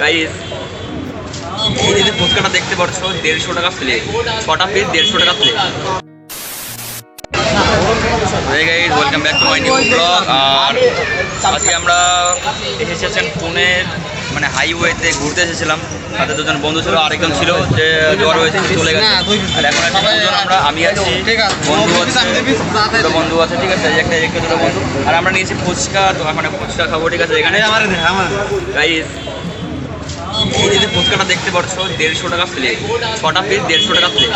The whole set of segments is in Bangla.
গাইস এই যে ফুচকাটা দেখতে পাচ্ছ দেড়শো টাকা প্লেট ছটা পিস দেড়শো টাকা প্লেট হয়ে guys welcome back to my new blog আর আজকে আমরা এসেছেন পুনের মানে হাইওয়েতে ঘুরতে এসেছিলাম। তাতে দুজন বন্ধু ছিল আরেকজন ছিল যে জ্বর হয়েছে চলে গেছে। আর এখন দুজন আমরা আমি আছি বন্ধু আছে দুটো বন্ধু আছে ঠিক আছে একটা একটা দুটো বন্ধু। আর আমরা নিয়েছি ফুচকা তো এখন ফুচকা খাব ঠিক আছে এখানে। যে ফুচকাটা দেখতে পারছ দেড়শো টাকা প্লেট ছটা পিস দেড়শো টাকা প্লেট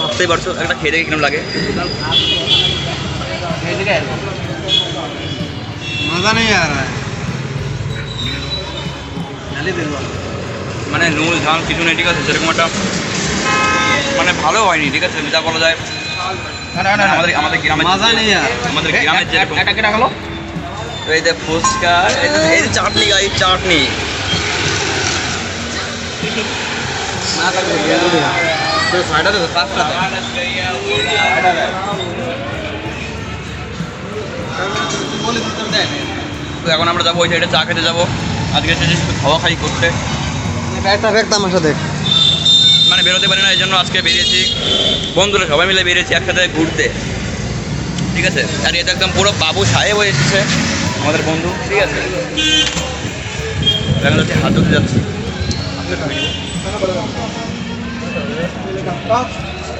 ভাবতেই পারছ একটা খেয়ে দেখে কিরম লাগে। মজা নেই আর। মানে নুন ঝাল কিছু নেই ঠিক আছে? সেরকম একটা মানে ভালো হয়নি ঠিক আছে? যা বলা যায়। আমাদের আমাদের গ্রামে আমাদের গ্রামের যেরকম এই যে ফুচকা এই যে চাটনি গাই চাটনি। তো এখন আমরা যাব, ওই সাইডে চা খেতে যাব। আজকে সেটি খাওয়া খাই করতে। আমার সাথে মানে বেরোতে পারি না, এই জন্য আজকে বেরিয়েছি। বন্ধুরা সবাই মিলে বেরিয়েছি একসাথে ঘুরতে। ঠিক আছে? আর এটা একদম পুরো বাবু সাহেব হয়ে এসেছে, আমাদের বন্ধু। ঠিক আছে? দেখা হাত ধরতে যাচ্ছে।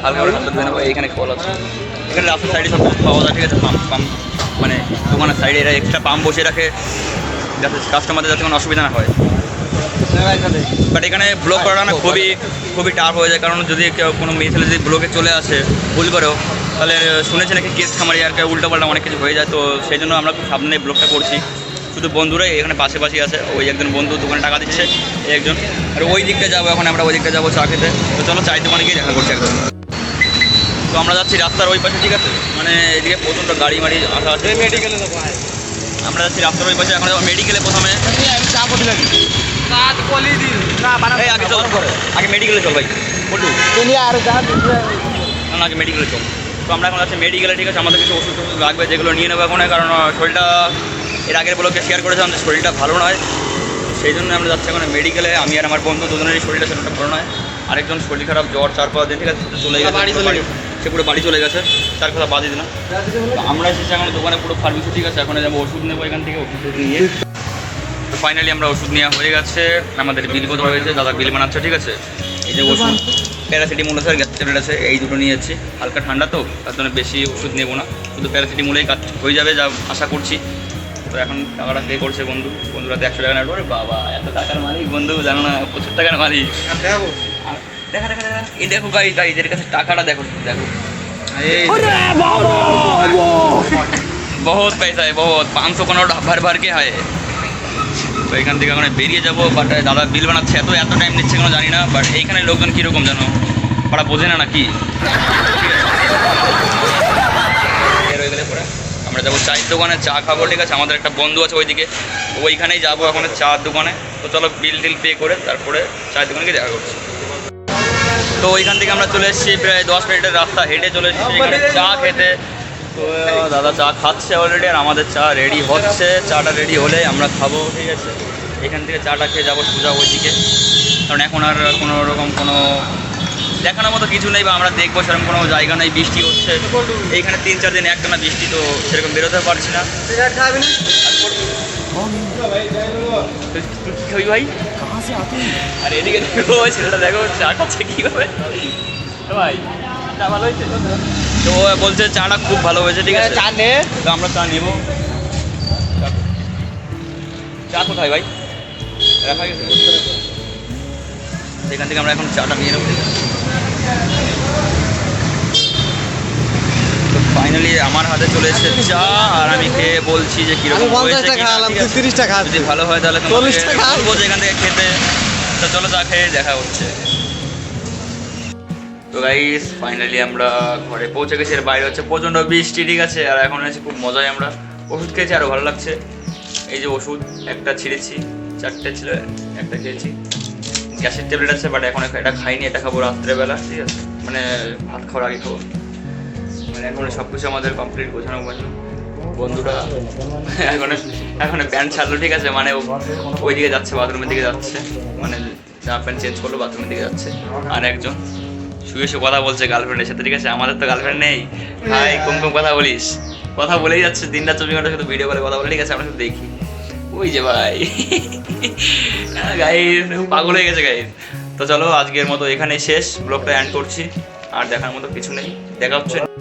হালকা করে এখানে রাস্তার সাইডে সব পাওয়া যায় ঠিক আছে পাম্প পাম্প মানে দোকানের সাইডে এরা এক্সট্রা পাম্প বসে রাখে, যাতে কাস্টমারদের যাতে কোনো অসুবিধা না হয়। বাট এখানে ব্লগ করাটা না খুবই খুবই টাফ হয়ে যায়, কারণ যদি কেউ কোনো মেয়ে ছেলে যদি ব্লকে চলে আসে, ভুল করেও, তাহলে শুনেছি নাকি কেস খামারি আর কেউ উল্টোপাল্টা অনেক কিছু হয়ে যায়, তো সেই জন্য আমরা খুব সামনে ব্লগটা করছি। শুধু বন্ধুরাই এখানে পাশে পাশে আছে। ওই একজন বন্ধু দোকানে টাকা দিচ্ছে একজন। আর ওই দিকটা যাব এখন আমরা ওই দিকটা যাব চা খেতে। তো চলো চায়ের দোকানে গিয়ে দেখা করছি একদম। তো আমরা যাচ্ছি রাস্তার ওই পাশে ঠিক আছে? মানে এদিকে প্রচণ্ড গাড়ি মাড়ি আসা আছে মেডিকেলে আমরা যাচ্ছি রাস্তার ওই পাশে এখন মেডিকেলে প্রথমে। চা আগে আগে মেডিকেলে চল ভাই। না আগে মেডিকেলে চল। তো আমরা এখন যাচ্ছি মেডিকেলে ঠিক আছে? আমাদের কিছু ওষুধ লাগবে যেগুলো নিয়ে নেব এখন কারণ শরীরটা এর আগের ব্লকে শেয়ার করেছিলাম যে শরীরটা ভালো নয় সেই জন্য আমরা যাচ্ছি এখন মেডিকেলে আমি আর আমার বন্ধু দুজনেরই শরীরটা সেরকম ভালো নয়। আরেকজন শরীর খারাপ জ্বর চার পাঁচ দিন ঠিক আছে চলে গেছে বাড়ি সে পুরো বাড়ি চলে গেছে তার কথা বাদই দিন তো আমরা এসেছি এখন দোকানে পুরো ফার্মেসি ঠিক আছে এখন যাব ওষুধ নেব এখান থেকে ওষুধ নিয়ে। তো ফাইনালি আমরা ওষুধ নেওয়া হয়ে গেছে আমাদের বিল কত হয়েছে দাদা বিল বানাচ্ছে ঠিক আছে। এই যে ওষুধ প্যারাসিটামল আছে আর গ্যাস ট্যাবলেট আছে এই দুটো নিয়ে যাচ্ছি হালকা ঠান্ডা তো তার জন্য বেশি ওষুধ নেব না শুধু প্যারাসিটামলেই কাজ হয়ে যাবে যা আশা করছি। তো এখন টাকাটা পে করছে বন্ধু। বন্ধুরা একশো টাকা নেওয়ার পরে বাবা এত টাকার মালিক বন্ধু জানো না প্রচুর টাকার মালিক। দেখা দেখা এই দেখো গাড়ি গাড়ি এদের কাছে টাকাটা দেখো দেখো। বহুত পয়সা বহুত। পাঁচশো পনেরো ভার ভারকে হয়। তো এখান থেকে ওখানে বেরিয়ে যাব বাট দাদা বিল বানাচ্ছে এত এত টাইম নিচ্ছে কেন জানি না বাট এইখানে লোকজন কীরকম জানো? ওরা বোঝে না নাকি? যাব, চায়ের দোকানে চা খাব, ঠিক আছে? আমাদের একটা বন্ধু আছে ওইদিকে। ওইখানেই যাব এখন চার দোকানে। তো চলো বিল টিল পে করে তারপরে চায়ের দোকানে দেখা করছি। তো ওইখান থেকে আমরা চলে এসেছি প্রায় দশ মিনিটের রাস্তা হেঁটে চলে এসেছি চা খেতে। তো দাদা চা খাচ্ছে অলরেডি আর আমাদের চা রেডি হচ্ছে। চাটা রেডি হলে আমরা খাব, ঠিক আছে? এখান থেকে চাটা খেয়ে যাব সোজা ওইদিকে। কারণ এখন আর কোনো রকম কোনো দেখানোর মতো কিছু নেই বা আমরা দেখব সেরকম কোনো জায়গা নেই বৃষ্টি হচ্ছে। এইখানে তিন চার দিন একটানা বৃষ্টি তো সেরকম বেরোতে পারছি না। সিগারেট খাবি না তুই তুই কি খাবি ভাই? আর এদিকে দেখো ছেলেটা দেখো চা খাচ্ছে কীভাবে? ভাই চা ভালো হয়েছে? তো বলছে চাটা খুব ভালো হয়েছে ঠিক আছে? চা নে। তো আমরা চা নেব। চা কোথায় ভাই? রাখা গেছে? সেখান থেকে আমরা এখন চাটা নিয়ে নেব। ফাইনালি আমার হাতে চলে এসেছে চা আর আমি খেয়ে বলছি যে কীরকম হয়েছে খাওয়ালাম তুই আছে? তিরিশ টাকা যদি ভালো হয় তাহলে চল্লিশ তোমাকে টাকা? বলব এখান থেকে খেতে। তো চলো চা খেয়ে দেখা হচ্ছে। তো গাইস ফাইনালি আমরা ঘরে পৌঁছে গেছি আর বাইরে হচ্ছে প্রচণ্ড বৃষ্টি ঠিক আছে? আর এখন আছে খুব মজায় আমরা ওষুধ খেয়েছি আরও ভালো লাগছে। এই যে ওষুধ একটা ছিঁড়েছি চারটে ছিল একটা খেয়েছি। গ্যাসের ট্যাবলেট আছে বাট এখন এটা খাইনি, এটা খাব রাত্রেবেলা, ঠিক আছে? মানে ভাত খাওয়ার আগে খাব। মানে এখন সব কিছু আমাদের কমপ্লিট গোছানো গোছানো। বন্ধুটা এখন এখন প্যান্ট ছাড়লো, ঠিক আছে? মানে ওই দিকে যাচ্ছে, বাথরুমের দিকে যাচ্ছে। মানে জামা প্যান্ট চেঞ্জ করল, বাথরুমের দিকে যাচ্ছে। আর একজন শুয়ে শুয়ে কথা বলছে গার্লফ্রেন্ডের সাথে, ঠিক আছে? আমাদের তো গার্লফ্রেন্ড নেই। ভাই কম কম, কথা বলিস? কথা বলেই যাচ্ছে দিনটা চব্বিশ ঘণ্টা শুধু ভিডিও করে কথা বলে, ঠিক আছে? আমরা দেখি। ওই যে ভাই। গাইড পাগল হয়ে গেছে গাইড তো চলো, আজকের মতো এখানে শেষ। ব্লগটা অ্যান্ড করছি। আর দেখার মতো কিছু নেই। দেখা হচ্ছে।